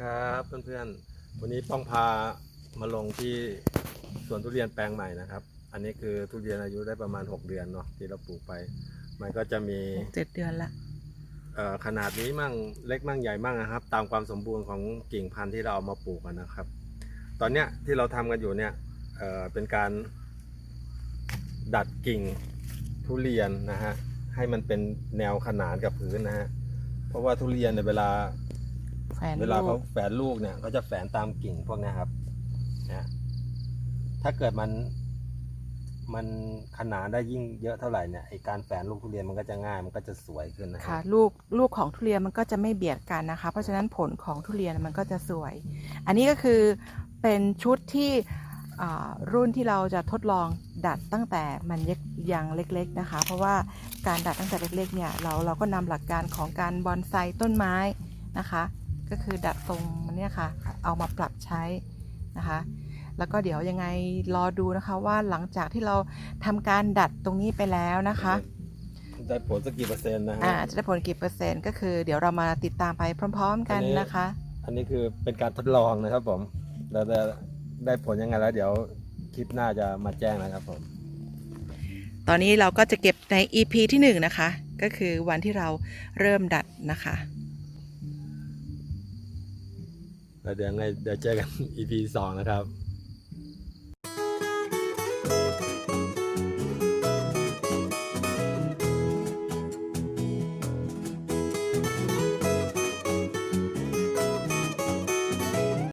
ครับเพื่อนๆ วันนี้ป้องพามาลงที่สวนทุเรียนแปลงใหม่นะครับ อันนี้คือทุเรียนอายุได้ประมาณ 6 เดือนเนาะที่เราปลูกไป มันก็จะมีเจ็ดเดือนละเอ่อขนาดนี้มั่งเล็กมั่งใหญ่มั่งนะครับ ตามความสมบูรณ์ของกิ่งพันธุ์ที่เราเอามาปลูกกันนะครับ ตอนเนี้ยที่เราทำกันอยู่เนี่ยเอ่อเป็นการดัดกิ่งทุเรียนนะฮะให้มันเป็นแนวขนานกับพื้นนะฮะเพราะว่าทุเรียนเนี่ยเวลา แฟนเวลาลูเขากแฝนลูกเนี่ยเขาจะแฝนตามกิ่งพวกเนี้ยครับนะถ้าเกิดมัน มันขนานได้ยิ่งเยอะเท่าไหร่เนี่ยไอการแฝนลูกทุเรียนมันก็จะง่ายมันก็จะสวยขึ้นนะคค่ะรับลูกลูกของทุเรียนมันก็จะไม่เบียดกันนะคะ เพราะฉะนั้นผลของทุเรียนมันก็จะสวย อันนี้ก็คือเป็นชุดที่อ่ารุ่นที่เราจะทดลองดัดตั้งแต่มันเล็กยังเล็กๆนะคะ เพราะว่าการดัดตั้งแต่เล็กๆเนี่ยเราเราก็นำหลักการของการบอนไซต้นไม้นะคะ ก็คือดัดทรงมันเนี่ยค่ะ เอามาปรับใช้นะคะ แล้วก็เดี๋ยวยังไงรอดูนะคะว่าหลังจากที่เราทำการดัดตรงนี้ไปแล้วนะคะได้ผลสักกี่เปอร์เซ็นต์นะฮะอ่าจะได้ผลกี่เปอร์เซ็นต์ก็คือเดี๋ยวเรามาติดตามไปพร้อม ๆ กันอันนี้นะคะ อันนี้คือเป็นการทดลองนะครับผมแล้วจะได้ผลยังไงแล้ว เดี๋ยวคลิปหน้าจะมาแจ้งนะครับผม ตอนนี้เราก็จะเก็บใน EP ที่1นะคะ ก็คือวันที่เราเริ่มดัดนะคะ แล้วเดี๋ยวไงเดี๋ยวเจอกัน EP สองนะครับ